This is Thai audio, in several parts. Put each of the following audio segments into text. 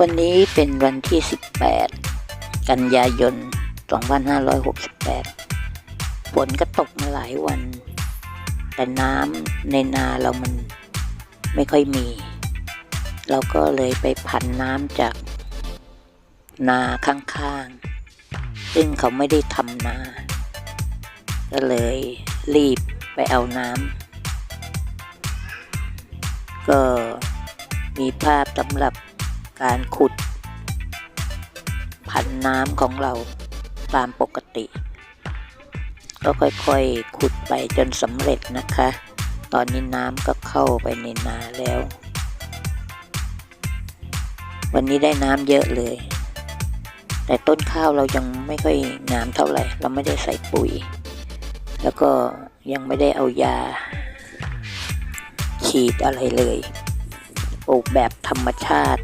วันนี้เป็นวันที่ 18 กันยายน 2568 ฝนก็ตกมาหลายวัน แต่น้ำในนาเรามันไม่ค่อยมี เราก็เลยไปผันน้ำจากนาข้างๆ ซึ่งเขาไม่ได้ทำนา ก็เลยรีบไปเอาน้ำ ก็มีภาพสำหรับ การขุดผันน้ำของเราตามปกติ ก็ค่อยๆขุดไปจนสำเร็จนะคะ ตอนนี้น้ำก็เข้าไปในนาแล้ว วันนี้ได้น้ำเยอะเลย แต่ต้นข้าวเรายังไม่ค่อยงามเท่าไหร่ เราไม่ได้ใส่ปุ๋ย แล้วก็ยังไม่ได้เอายา ฉีดอะไรเลยปลูกแบบธรรมชาติ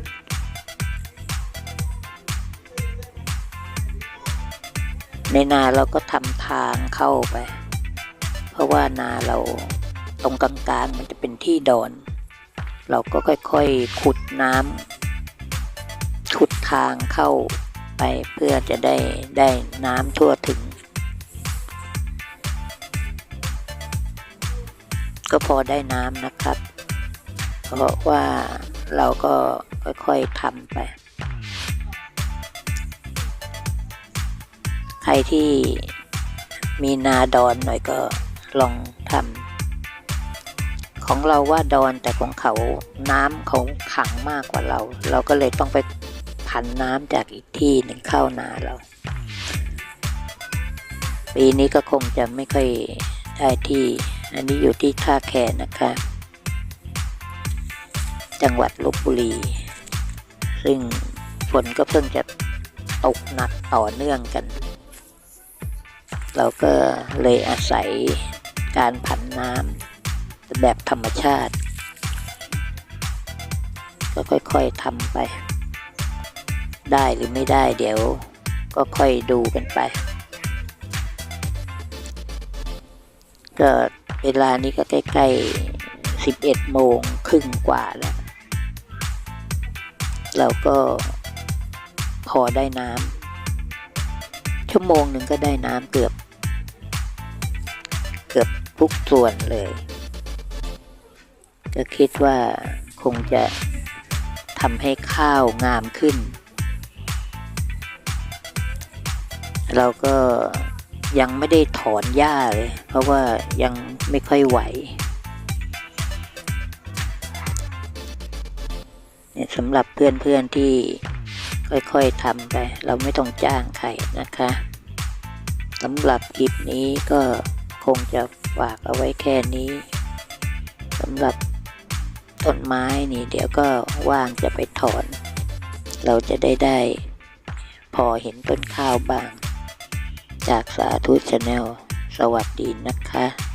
ในนาเราก็ทำทางเข้าไป เพราะว่านาเราตรงกลางๆมันจะเป็นที่ดอน เราก็ค่อยๆขุดน้ำขุดทางเข้าไปเพื่อจะได้ได้น้ำทั่วถึง ก็พอได้น้ำนะครับ เพราะว่าเราก็ค่อยๆทำไป รที่มีนาดอนหน่อยก็ลองทำของเราว่าดอนแต่ของเขาน้ำเขาขังมากกว่าเรา เราก็เลยต้องไปผันน้ำจากอีกที่หนึ่งเข้านาเรา ปีนี้ก็คงจะไม่ค่อยได้ที่ อันนี้อยู่ที่ท่าแคนะคะ จังหวัดลบบุรี ซึ่งฝนก็เพิ่งจะตกหนักต่อเนื่องกัน เราก็เลยอาศัยการผันน้ำแบบธรรมชาติ ก็ค่อยๆทำไป ได้หรือไม่ได้เดี๋ยวก็ค่อยดูกันไป ก็เวลานี้ก็ใกล้ๆ 11 โมงครึ่งกว่าแล้ว เราก็พอได้น้ำ ชั่วโมงหนึ่งก็ได้น้ำเกือบ เกือบทุกส่วนเลย ก็คิดว่าคงจะทำให้ข้าวงามขึ้น เราก็ยังไม่ได้ถอนหญ้าเลย เพราะว่ายังไม่ค่อยไหวเนี่ยสำหรับเพื่อนๆที่ ค่อยๆทำไป เราไม่ต้องจ้างใครนะคะสำหรับคลิปนี้ก็คงจะฝากเอาไว้แค่นี้สำหรับต้นไม้นี่เดี๋ยวก็ว่างจะไปถอน เราจะได้ได้ พอเห็นต้นข้าวบ้าง จากสาธุชาแนลสวัสดีนะคะ